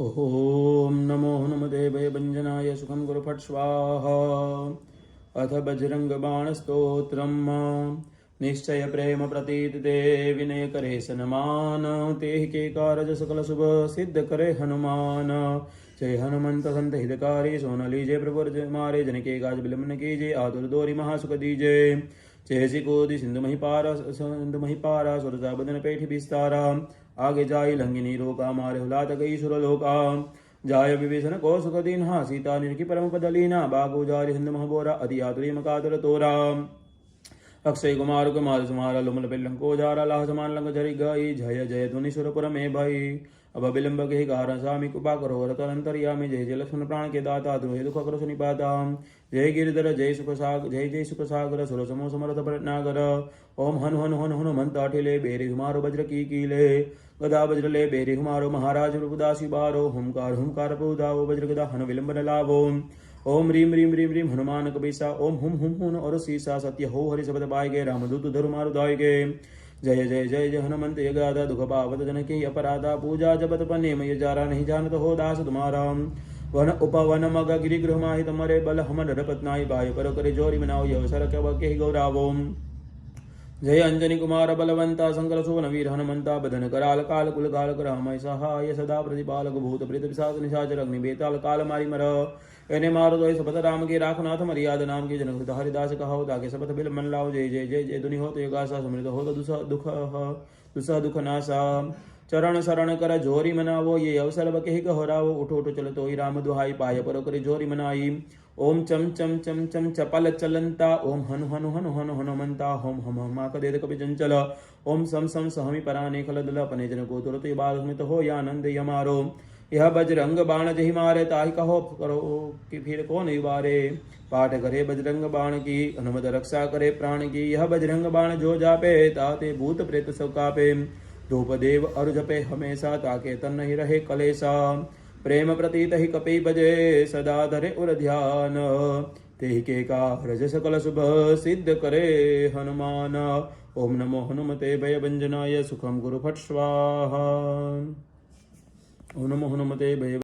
ॐ नमो हनुमते भयभञ्जनाय सुखं गुरु फट् स्वाहा। अथ बजरङ्गबाणस्तोत्रम् निश्चय प्रेम प्रतीत ते विनय करे सनमान। ते ही के कारज सकल शुभ सिद्ध करे हनुमान। जय हनुमंत संत हितकारी सोन लीजे प्रभु अर्ज़ मारे जन के गाज बिलमन कीजे, आतुर दोरी महासुख दीजे। श्री कोदि सिंधु मही पारा सिंधु मही सुरजा बदन पेठ विस्तारा आगे जाई लंगिनी रोका मारे हुलात गई सुर लोका जाय विभीषण को सुख दीन्हा, सीता निरखी परम पदलीना बागो जारी हिंद महबोरा, अति आतुरी मकातुर तोरा। अक्षय कुमार कुमार सुमारा लुमल पिलंको जारा, लाह समान लंग जरि गई। जय जय ध्वनि सुरपुर में भई। अब विलंब के कारण स्वामी कृपा करो रत अंतर्यामी जय जय लक्ष्मण प्राण के दाता द्रोहे दुख करो सुनिपाता जय गिरिधर जय सुख सागर जय जय सुख सागर सुर समो समर्थ नागर ओम हनु हनु हनु हनुमंत अठिले बेरे हुमारो वज्र की कीले गदा वज्र ले बेरे हुमारो महाराज प्रभुदासी बारो हुमकार हुमकार प्रभुदाओ वज्र गदा हनु विलंब न लाभो ओम रीम रीम रीम रीम हनुमान कबीसा ओम हुम हुम हुन और सीसा सत्य हो हरि शब्द पाए गे रामदूत धरु मारु दाय गे जय जय जय जय हनुमंत ये गादा दुख पावत जन की अपराधा पूजा जपत पने मय जारा नहीं जानत हो दास तुम्हारा वन उपवन मग गिरी गृह माहि तमरे बल हम नरपतनाई बाय पर करे जोरी मनाओ यव सर कव के वके गौरावो जय अंजनी कुमार बलवंता शंकर सुवन वीर हनुमंता बदन कराल काल कुल काल रामय सहाय सदा प्रतिपालक भूत प्रेत पिशाच निशाचर अग्नि बेताल काल मारी मर એને મારો તો સપત રામ की राखनाथ मर्याद नाम की जनक हृदय हरिदास कहो ताके सपत बिल मन लाओ जय जय जय जय दुनि हो तो योगासा समृत हो तो दुसह दुख दुसह दुख नासा चरण शरण कर जोरी मनावो ये अवसर बके कहोरावो उठो उठो चल तो राम दुहाई पाय पर करे जोरी मनाई ओम चम चम चम चम चपल चलंता ओम हनु हनु हनु हनु हनुमंता होम हम हमा कदे कपि चंचल ओम सम सम सहमी पराने खल दल अपने जन को तुरत बाल स्मित हो या आनंद यमारो। यह बजरंग बाण जही मारे, ताहि कहो करो कि फिर कौन युवारे पाठ करे बजरंग बाण की हनुमत रक्षा करे प्राण की। यह बजरंग बाण जो जापे, ताते भूत प्रेत सब कापे। धूप देव अरुजपे हमेशा, ताके तन नहीं रहे कलेसा प्रेम प्रतीत ही कपि बजे सदा धरे उर ध्यान ते के का रज सकल शुभ सिद्ध करे हनुमान। ओम नमो हनुमते भय भंजनाय सुखम गुरु फट स्वाहा। ओम नमो हनुमते भय